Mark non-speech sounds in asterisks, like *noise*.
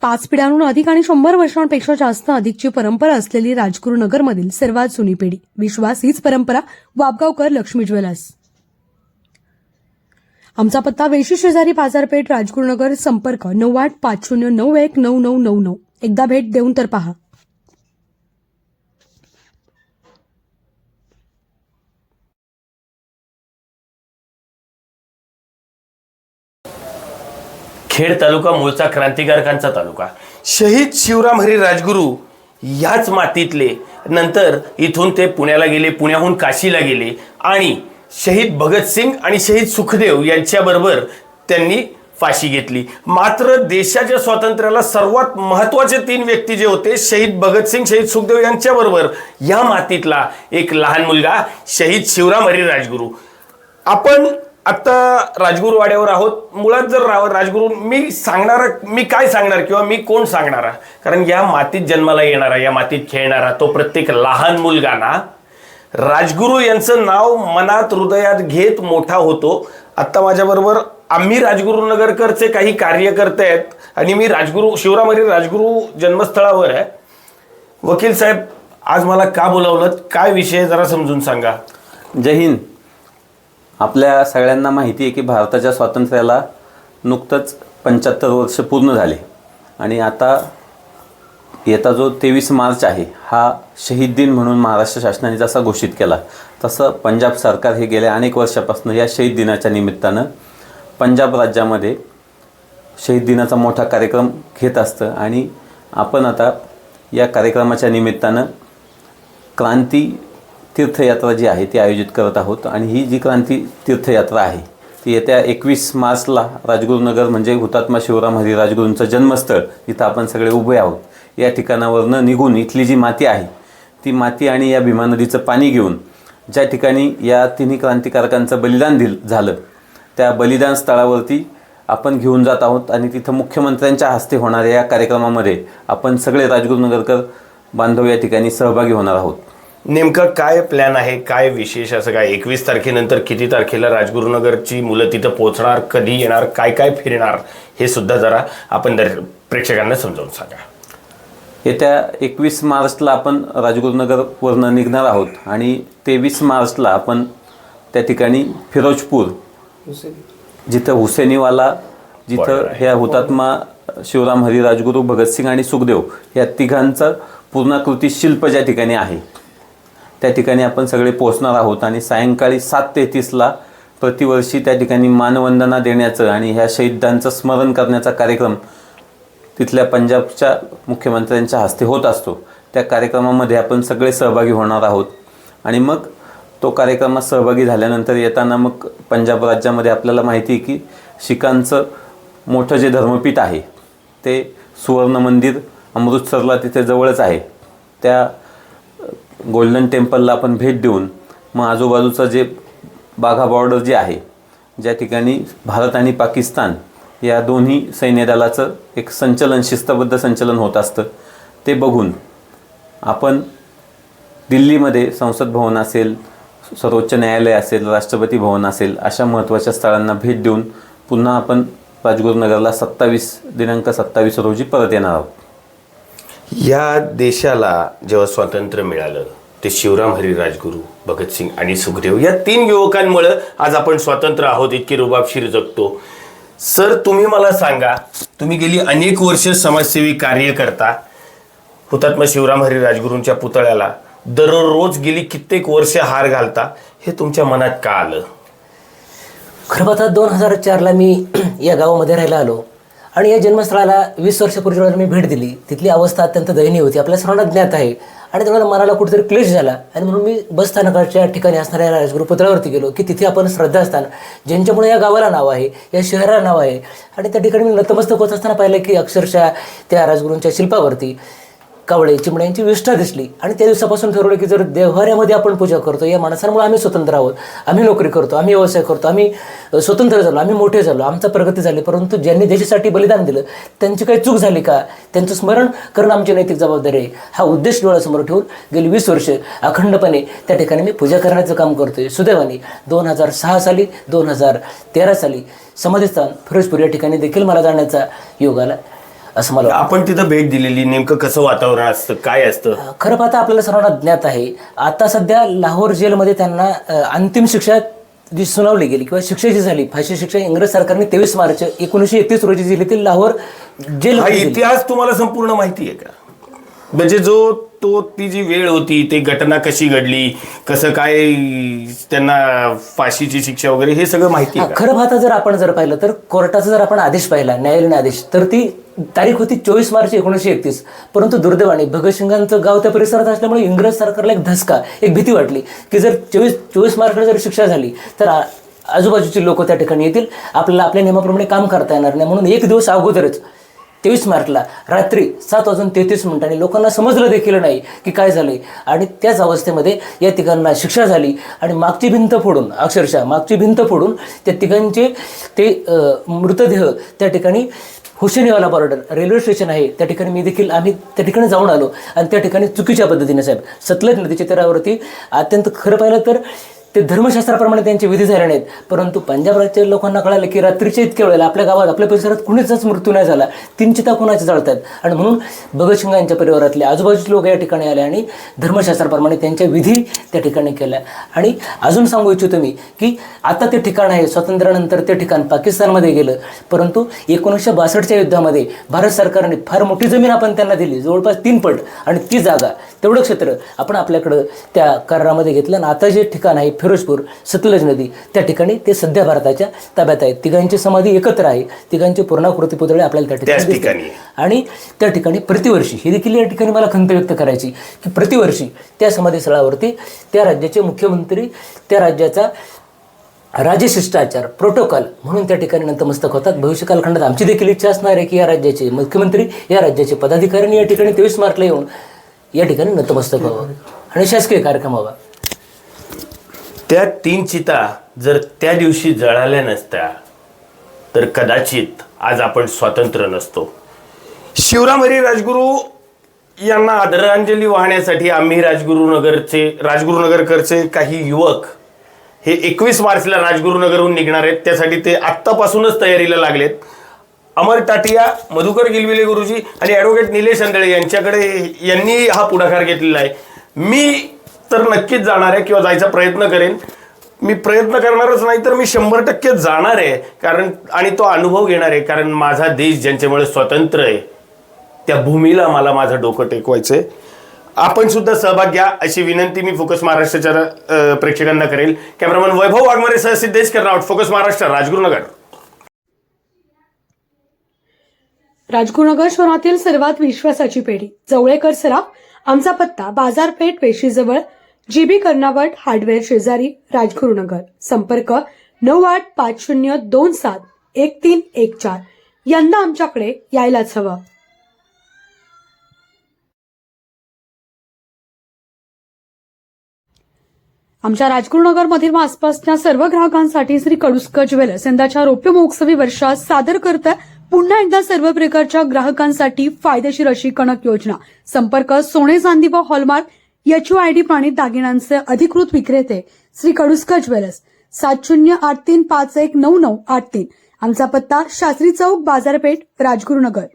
पाच पिढ्यांहून अधिक आणि शंभर वर्षांपेक्षा जास्त अधिकची परंपरा असलेली राजगुरुनगरमधील सर्वात जुनी पिढी. विश्वास हीच परंपरा वाबगावकर लक्ष्मी ज्वेलर्स. आमचा पत्ता वेशी शेजारी बाजारपेठ राजगुरुनगर संपर्क नऊ आठ पाच शून्य नऊ एक नऊ नऊ नऊ नऊ. एकदा भेट देऊन तर पहा. खेड तालुका मूळचा क्रांतिकारकांचा तालुका. शहीद शिवराम हरी राजगुरू याच मातीतले नंतर इथून ते पुण्याला गेले पुण्याहून काशीला गेले आणि शहीद भगतसिंग आणि शहीद सुखदेव यांच्याबरोबर त्यांनी फाशी घेतली. मात्र देशाच्या स्वातंत्र्याला सर्वात महत्त्वाचे तीन व्यक्ती जे होते शहीद भगतसिंग शहीद सुखदेव यांच्याबरोबर या मातीतला एक लहान मुलगा शहीद शिवराम हरी राजगुरू. आपण आत्ता राजगुरू वाड्यावर आहोत. मुळात जर राव राजगुरू मी सांगणार मी काय सांगणार किंवा मी कोण सांगणारा? कारण या मातीत जन्माला येणारा या मातीत खेळणारा तो प्रत्येक लहान मुलगा ना राजगुरू यांचं नाव मनात हृदयात घेत मोठा होतो. आत्ता माझ्याबरोबर आम्ही राजगुरू नगरकरचे काही कार्यकर्ते आहेत आणि मी राजगुरू शिवराम राजगुरू जन्मस्थळावर आहे. वकील साहेब आज मला का बोलावलं काय विषय जरा समजून सांगा. जय हिंद. आपल्या सगळ्यांना माहिती आहे की भारताच्या स्वातंत्र्याला नुकतंच पंच्याहत्तर वर्ष पूर्ण झाले. आणि आता येता जो तेवीस मार्च आहे हा शहीद दिन म्हणून महाराष्ट्र शासनाने जसा घोषित केला तसं पंजाब सरकार हे गेल्या अनेक वर्षापासून या शहीद दिनाच्या निमित्तानं पंजाब राज्यामध्ये शहीद दिनाचा मोठा कार्यक्रम घेत असतं. आणि आपण आता या कार्यक्रमाच्या निमित्तानं क्रांती तीर्थयात्रा जी आहे ती आयोजित करत आहोत आणि ही जी क्रांती तीर्थयात्रा आहे ती येत्या एकवीस मार्चला राजगुरुनगर म्हणजे हुतात्मा शिवराम हरी राजगुरूंचं जन्मस्थळ जिथं आपण सगळे उभे आहोत. या ठिकाणावरनं निघून इथली जी माती आहे ती माती आणि या भीमा नदीचं पाणी घेऊन ज्या ठिकाणी या तिन्ही क्रांतिकारकांचं बलिदान दिल झालं त्या बलिदान स्थळावरती आपण घेऊन जात आहोत आणि तिथं मुख्यमंत्र्यांच्या हस्ते होणाऱ्या या कार्यक्रमामध्ये आपण सगळे राजगुरुनगरकर बांधव या ठिकाणी सहभागी होणार आहोत. नेमकं काय प्लॅन आहे? काय विशेष असं काय? एकवीस तारखेनंतर किती तारखेला राजगुरुनगरची मुलं तिथं पोहोचणार? कधी येणार? काय काय फिरणार? हे सुद्धा जरा आपण दर प्रेक्षकांना समजावून सांगा. येत्या एकवीस मार्चला आपण राजगुरुनगरवरनं निघणार आहोत आणि तेवीस मार्चला आपण त्या ठिकाणी फिरोजपूर जिथं हुसेनीवाला जिथं. ह्या हुतात्मा शिवराम हरी राजगुरू भगतसिंग आणि सुखदेव या तिघांचं पूर्णाकृती शिल्प ज्या ठिकाणी आहे त्या ठिकाणी आपण सगळे पोहोचणार आहोत आणि सायंकाळी सात तेहतीसला प्रतिवर्षी त्या ठिकाणी मानवंदना देण्याचं आणि ह्या शहीदांचं स्मरण करण्याचा कार्यक्रम तिथल्या पंजाबच्या मुख्यमंत्र्यांच्या हस्ते होत असतो. त्या कार्यक्रमामध्ये आपण सगळे सहभागी होणार आहोत. आणि मग तो कार्यक्रमात सहभागी झाल्यानंतर येताना मग पंजाब राज्यामध्ये आपल्याला माहिती आहे की शिखांचं मोठं जे धर्मपीठ आहे ते सुवर्ण मंदिर अमृतसरला तिथे जवळच आहे. त्या गोल्डन टेम्पलला आपण भेट देऊन मग आजूबाजूचं जे बाघा बॉर्डर जे आहे ज्या ठिकाणी भारत आणि पाकिस्तान या दोन्ही सैन्यदलाचं एक संचलन शिस्तबद्ध संचलन होत असतं ते बघून आपण दिल्लीमध्ये संसद भवन असेल सर्वोच्च न्यायालय असेल राष्ट्रपती भवन असेल अशा महत्त्वाच्या स्थळांना भेट देऊन पुन्हा आपण राजगुरुनगरला सत्तावीस दिनांक सत्तावीस रोजी परत येणार आहोत. या देशाला जेव्हा स्वातंत्र्य मिळालं ते शिवराम हरी राजगुरू भगतसिंग आणि सुखदेव या तीन युवकांमुळं आज आपण स्वतंत्र आहोत इतकी रुबाबशीर जगतो. सर तुम्ही मला सांगा तुम्ही गेली अनेक वर्ष समाजसेवी कार्य करता हुतात्मा शिवराम हरी राजगुरूंच्या पुतळ्याला दररोज गेली कित्येक वर्ष हार घालता हे तुमच्या मनात का आलं? खरं पाहता दोन हजार चारला मी *clears throat* या गावामध्ये राहायला आलो. आणि या जन्मस्थळाला वीस वर्षापूर्वी जेव्हा मी भेट दिली तिथली अवस्था अत्यंत दयनीय होती. आपल्या सर्वांना ज्ञात आहे. आणि तेव्हा मनाला कुठेतरी क्लेश झाला. आणि म्हणून मी बसस्थानकाच्या ठिकाणी असणाऱ्या राजगुरू पुतळ्यावरती गेलो की तिथे आपण श्रद्धास्थान ज्यांच्यामुळे या गावाला नाव आहे या शहराला नाव आहे. आणि त्या ठिकाणी मी नतमस्तक होत असताना पाहिलं की अक्षरशः त्या राजगुरूंच्या शिल्पावरती कावळे चिमण्यांची विष्ठा दिसली. आणि त्या दिवसापासून ठरवलं की जर देव्हाऱ्यामध्ये आपण पूजा करतो या माणसांमुळे आम्ही स्वतंत्र आहोत. आम्ही नोकरी करतो आम्ही व्यवसाय करतो आम्ही स्वतंत्र झालो आम्ही मोठे झालो आमचा प्रगती झाली. परंतु ज्यांनी देशासाठी बलिदान दिलं त्यांची काही चूक झाली का? त्यांचं स्मरण करणं आमची नैतिक जबाबदारी आहे. हा उद्देश डोळ्यासमोर ठेवून गेली वीस वर्ष अखंडपणे त्या ठिकाणी मी पूजा करण्याचं काम करतोय. सुदैवाने दोन हजार सहा साली दोन हजार तेरा साली समाधिस्थान फिरोजपूर या ठिकाणी देखील मला जाण्याचा योग आला. असं मला वाटतं. आपण तिथं भेट दिलेली नेमकं कसं वातावरण असतं काय असतं? खरं पाहता आपल्याला सर्वांना ज्ञात आहे. आता सध्या लाहोर जेलमध्ये त्यांना अ, अंतिम शिक्षा जी सुनावली गेली किंवा शिक्षा जी झाली फाशी शिक्षा इंग्रज सरकारने तेवीस मार्च एकोणीसशे एकतीस रोजी दिली ती लाहोर जेल हा इतिहास तुम्हाला संपूर्ण माहिती आहे का? म्हणजे जो तो ती जी वेळ होती ते घटना कशी घडली कसं काय त्यांना फाशीची शिक्षा वगैरे हे सगळं माहिती आहे का? खरं पाहता जर आपण जर पाहिलं तर कोर्टाचा जर आपण आदेश पाहिला न्यायालयीन आदेश तर ती तारीख होती चोवीस मार्च एकोणीसशे एकतीस. परंतु दुर्दैवाने भगतसिंगांचं गाव त्या परिसरात असल्यामुळे इंग्रज सरकारला एक धसका एक भीती वाटली की जर चोवीस चोवीस मार्चला जर शिक्षा झाली तर आ- आजूबाजूची लोक त्या ठिकाणी येतील आपल्याला आपल्या नियमाप्रमाणे काम करता येणार नाही म्हणून एक दिवस अगोदरच तेवीस मार्चला रात्री सात वाजून तेहतीस मिनिटांनी लोकांना समजलं देखील नाही की काय झालंय. आणि त्याच अवस्थेमध्ये या तिघांना शिक्षा झाली आणि मागची भिंत फोडून अक्षरशः मागची भिंत फोडून त्या तिघांचे ते मृतदेह त्या ठिकाणी हुसेनीवाला बॉर्डर रेल्वे स्टेशन आहे. त्या ठिकाणी मी देखील आम्ही त्या ठिकाणी जाऊन आलो. आणि त्या ठिकाणी चुकीच्या पद्धतीने साहेब सतलज नदीच्या तीरावरती अत्यंत खरं पाहिलं तर ते धर्मशास्त्राप्रमाणे त्यांचे विधी झाले नाहीत परंतु पंजाब राज्यातील लोकांना कळालं की रात्रीच्या इतक्या वेळेला आपल्या गावात आपल्या परिसरात कुणीचाच मृत्यू नाही झाला. तीन चिता कुणाचे जळतात? आणि म्हणून भगतसिंगांच्या परिवारातले आजूबाजूचे लोक या ठिकाणी आले आणि धर्मशास्त्राप्रमाणे त्यांच्या विधी त्या ठिकाणी केल्या. आणि अजून सांगू इच्छितो मी की आता ते ठिकाण आहे स्वातंत्र्यानंतर ते ठिकाण पाकिस्तानमध्ये गेलं. परंतु एकोणीसशे बासष्टच्या युद्धामध्ये भारत सरकारने फार मोठी जमीन आपण त्यांना दिली जवळपास तीन पट आणि ती जागा. तेवढं क्षेत्र आपण आपल्याकडं त्या करारामध्ये घेतलं. आणि आता जे ठिकाण आहे फिरोजपूर सतलज नदी त्या ठिकाणी ते सध्या भारताच्या ताब्यात आहे तिघांची समाधी एकत्र आहे. तिघांचे पूर्णाकृती पुतळे आपल्याला त्या ठिकाणी. आणि त्या ठिकाणी प्रतिवर्षी ही देखील या ठिकाणी मला खंत व्यक्त करायची की प्रतिवर्षी त्या समाधीस्थळावरती त्या राज्याचे मुख्यमंत्री त्या राज्याचा राजशिष्टाचार प्रोटोकॉल म्हणून त्या ठिकाणी नतमस्तक होतात. भविष्य कालखंडात आमची देखील इच्छा असणार आहे की या राज्याचे मुख्यमंत्री या राज्याचे पदाधिकाऱ्यांनी या ठिकाणी तेवीस मार्चला येऊन या ठिकाणी नतमस्तक व्हावं. आणि शासकीय कार्यक्रम व्हावा. त्या तीन चिता जर त्या दिवशी जळाल्या नसत्या तर कदाचित आज आपण स्वातंत्र्य नसतो. शिवराम हरी राजगुरू यांना आदरांजली वाहण्यासाठी आम्ही राजगुरुनगरचे राजगुरुनगरकरचे काही युवक हे एकवीस मार्चला राजगुरुनगरहून निघणार आहेत. त्यासाठी ते आत्तापासूनच तयारीला लागलेत. अमर टाटिया मधुकर गिलविले गुरुजी आणि ॲडव्होकेट निलेश अंदळे यांच्याकडे यांनी हा पुढाकार घेतलेला आहे. मी तर नक्कीच जाणार आहे किंवा जायचा प्रयत्न करेन. मी प्रयत्न करणारच नाही तर मी शंभर टक्के जाणार आहे. कारण आणि तो अनुभव घेणार आहे. कारण माझा देश ज्यांच्यामुळे स्वतंत्र आहे त्या भूमीला मला माझं डोकं टेकवायचं आहे आपण सुद्धा सहभाग घ्या अशी विनंती मी फोकस महाराष्ट्राच्या प्रेक्षकांना करेल. कॅमेरामन वैभव वाघमारे सह सिद्धेश करणार फोकस महाराष्ट्र राजगुरुनगर. राजगुरुनगर शहरातील सर्वात विश्वासाची पेढी जवळेकर सराफ आमचा पत्ता बाजारपेठ पेशीजवळ जीबी कर्नावट हार्डवेअर शेजारी राजगुरुनगर. संपर्क नऊ आठ पाच शून्य दोन सात एक तीन एक चार. यंदा आमच्याकडे यायलाच हवं. आमच्या राजगुरुनगरमधील मधील आसपासच्या सर्व ग्राहकांसाठी श्री कडुस्क ज्वेलर्स यंदाच्या रौप्य महोत्सवी वर्षात सादर करत पुन्हा एकदा सर्व प्रकारच्या ग्राहकांसाठी फायदेशीर अशी कणक योजना. संपर्क सोने चांदी व हॉलमार्क एचओ आय डी प्राणी दागिन्यांचे अधिकृत विक्रेते श्री कडुस्कर ज्वेलर्स. सात शून्य आठ तीन पाच एक नऊ नऊ आठ तीन. आमचा पत्ता शास्त्री चौक बाजारपेठ राजगुरुनगर.